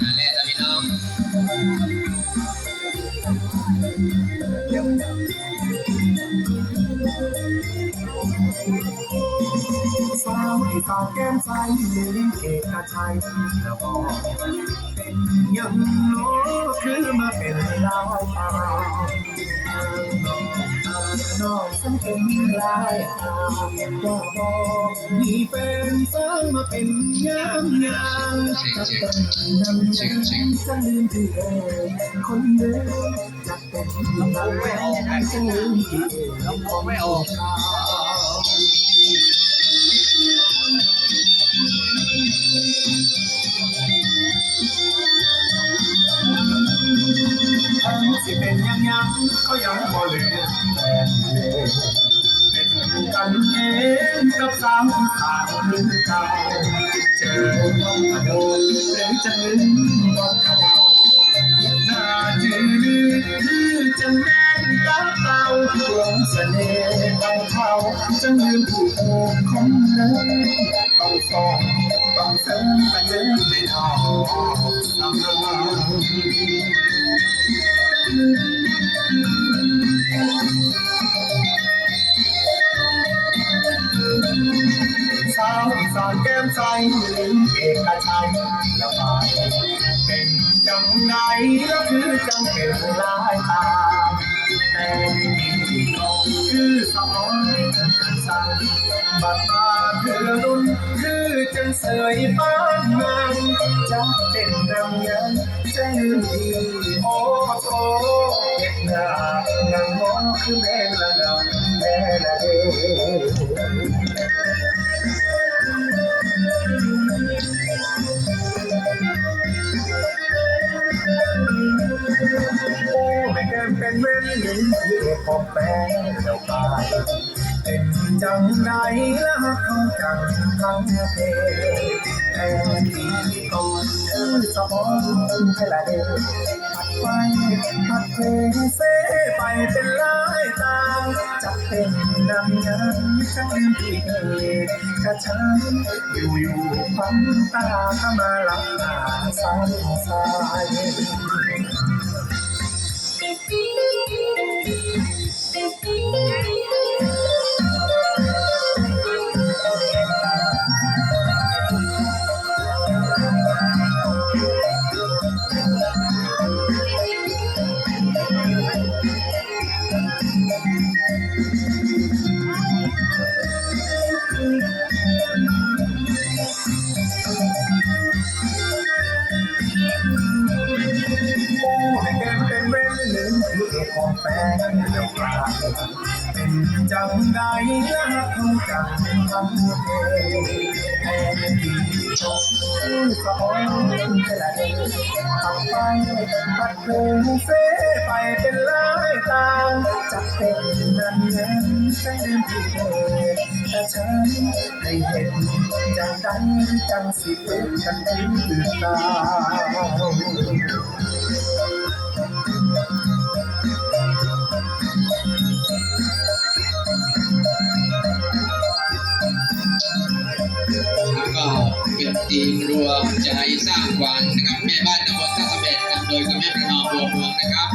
อ่าแน่จ้ะพี่น้องสาวที่สาวแก้มใสลิงเอกชัยแล้วก็เป็นยังโนคือมาเป็นลายตา น้องฉันเป็นลายตาก็บอกมีเป็นสาวมาเป็นยามยามจะเป็นนำยังจะลืมที่เอคนเดิมจะเป็นลำบากแม่ลืมที่เอลำบากไม่ออก สิเป็นยังยังก็ยังบ่ลืมแต่เป็นกันเองกับสาวสาวลืมเก่าเจอต้องกระโดดหรือจะลืมวันกระเดาหน้าจืดจะแม่นตาเต่าหลงเสน่ห์ไปเขาจะลืมผู้โอบคนเลยต้องฟ้องต้องเสริมกันเดินไม่ออกสำนัก สาวอีสานแก้มใสลิงเอกชัยแล้วไปเป็นจังไหนแล้วคือจังเป็นลายตา แต่ที่ก็คือสองสั่งบัดมาคือรุ่นคือจังเสยป้านงานจะเป็นรำยังจะลืมดีานางมองคือแม่ละนางแม่ละเอ้แม่แก้มเป็นเว้นหนึ่งที่ปอกแป้งเดาตายเป็นจังใดละเขาจังทั้งเพแต่ที่ก่อนคือสมองให้ละเด ไปพัดเพเสไปเป็นลายตามจะเป็นนำยันจังที่เอกกระชันอยู่อยู่ความตาเข้ามาหลับตาสายสาย แฟนเดียวกันเป็นจังใดละเขาจังทั้งเพแทนที่ชมสองให้ละเดขับไปปัดเพลงเสไปเป็นลายตามจะเป็นนั้นเงินใช่ที่เธอแต่ฉันได้เห็นจังดังจังสิเป็นกันถึงตื่นตา วมใจสร้างวัญนะครับแม่บ้านตำบลท่าสม็ดนำโดยคุณแม่ประนอมบัวเมืองนะครับ